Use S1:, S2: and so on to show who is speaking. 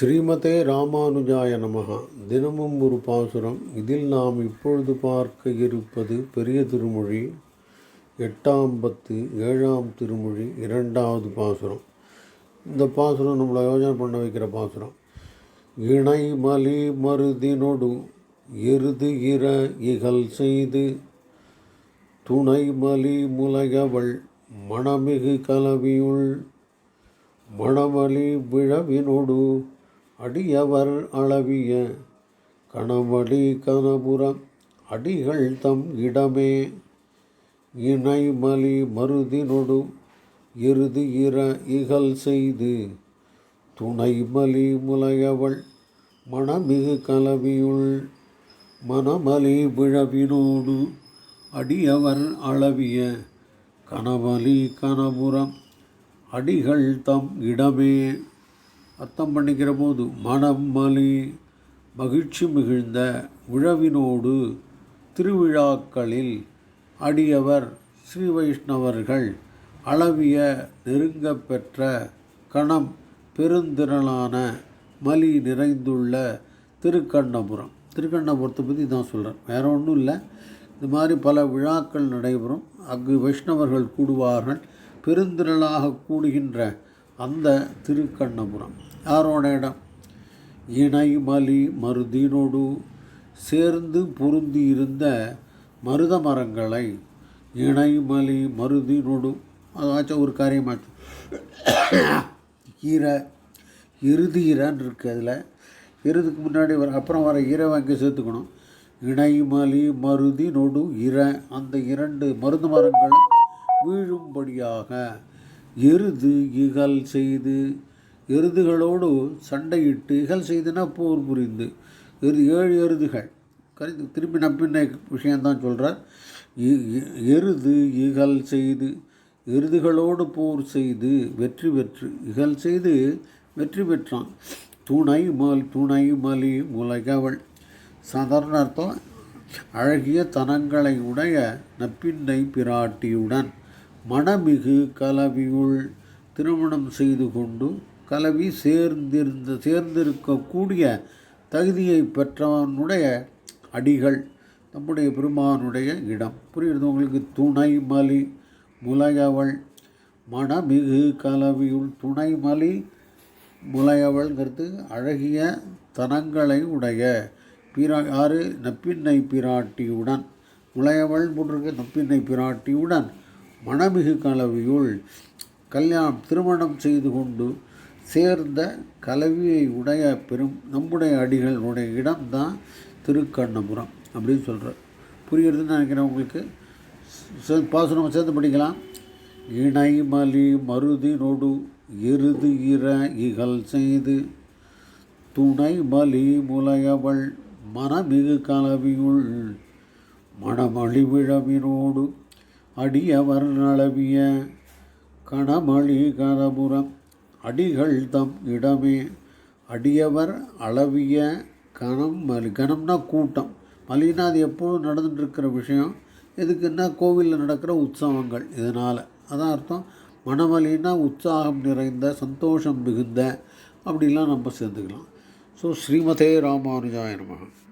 S1: ஸ்ரீமதே ராமானுஜாய நமகா. தினமும் ஒரு பாசுரம். இதில் நாம் இப்பொழுது பார்க்க இருப்பது பெரிய திருமொழி எட்டாம் பத்து ஏழாம் திருமொழி இரண்டாவது பாசுரம். இந்த பாசுரம் நம்மளை யோஜனை பண்ண வைக்கிற பாசுரம். இணை மலி மருதினொடு எருது இர இகல் செய்து துணை மலி முலையவள் மணமிகு கலவியுள் மணமலி விழவினொடு அடியவர் அளவிய கணவழி கனபுரம் அடிகள் தம் இடமே. இணைமலி மருதினொடு இறுதி இர இகல் செய்து துணைமலி முலையவள் மணமிகு கலவியுள் மணமலி விழவினோடு அடியவர் அளவிய கனவலி கனபுரம் அடிகள் தம் இடமே. அர்த்தம் பண்ணிக்கிற போது மனம் மலி மகிழ்ச்சி மிகுந்த உழவினோடு திருவிழாக்களில் அடியவர் ஸ்ரீ வைஷ்ணவர்கள் அளவிய நெருங்க பெற்ற கணம் பெருந்திரளான மலி நிறைந்துள்ள திருக்கண்ணபுரம். திருக்கண்ணபுரத்தை பற்றி தான் சொல்கிறேன் வேறு ஒன்றும் இல்லை. இது மாதிரி பல விழாக்கள் நடைபெறும். அங்கு வைஷ்ணவர்கள் கூடுவார்கள். பெருந்திரளாக கூடுகின்ற அந்த திருக்கண்ணபுரம். யாரோட இடம்? இணை மலி மருதினோடு சேர்ந்து பொருந்தி இருந்த மருத மரங்களை இணை மலி மருதினோடு அதாச்சும் ஒரு காரியமாச்சு ஈரை இறுதி ஈரன்னு இருக்குது அதில். எருதுக்கு முன்னாடி வர அப்புறம் வர ஈரை வாங்கி சேர்த்துக்கணும். இணைமலி மருதி நொடு இர அந்த இரண்டு மருந்து மரங்களும் வீழும்படியாக எருது இகல் செய்து எருதுகளோடு சண்டையிட்டு இகல் செய்துனா போர் புரிந்து. எரு ஏழு எருதுகள். கருத்து திரும்பி நம்பின விஷயந்தான் சொல்கிறார் எருது இகல் செய்து எருதுகளோடு போர் செய்து வெற்றி பெற்று இகல் செய்து வெற்றி பெற்றான். துணை மல் துணை மலி முலகவள் சாதாரண அர்த்தம் அழகிய தனங்களை உடைய நப்பின்னை பிராட்டியுடன். மணமிகு கலவியுள் திருமணம் செய்து கொண்டு கலவி சேர்ந்திருந்த சேர்ந்திருக்கக்கூடிய தகுதியை பெற்றவனுடைய அடிகள் நம்முடைய பெருமானுடைய இடம். புரியுறது உங்களுக்கு? துணை மலி முலையவள். மணமிகு கலவியுள் துணை மலி முலையவள்ங்கிறது அழகிய தனங்களை உடைய பிரா யாரு நப்பின்னை பிராட்டியுடன். முளையவள் போட்டிருக்க நப்பின்னை பிராட்டியுடன். மணமிகு கலவியுள் கல்யாணம் திருமணம் செய்து கொண்டு சேர்ந்த கலவியை உடைய பெரும் நம்முடைய அடிகளுடைய இடம்தான் திருக்கண்ணபுரம் அப்படின்னு சொல்கிறார் புரிகிறதுன்னு நினைக்கிறேன் உங்களுக்கு. பாசனம் சேர்ந்து படிக்கலாம். இணைமலி மருதி நொடு எருது இர இகல் செய்து துணை மலி முலையவள் மனமிகு கலவியுள் மணமலிவிழவினோடு அடியவர் நளவிய கணமளி கரபுரம் அடிகள் தம் இடமே. அடியவர் அளவிய கணம் மலி கணம்னா கூட்டம். மலினா அது எப்போதும் நடந்துட்டுருக்கிற விஷயம். எதுக்குன்னா கோவிலில் நடக்கிற உற்சவங்கள் இதனால். அதான் அர்த்தம். மணமலினா உற்சாகம் நிறைந்த சந்தோஷம் மிகுந்த அப்படிலாம் நம்ம சேர்ந்துக்கலாம். ஸோ ஸ்ரீமதே ராமானுஜாய மகன்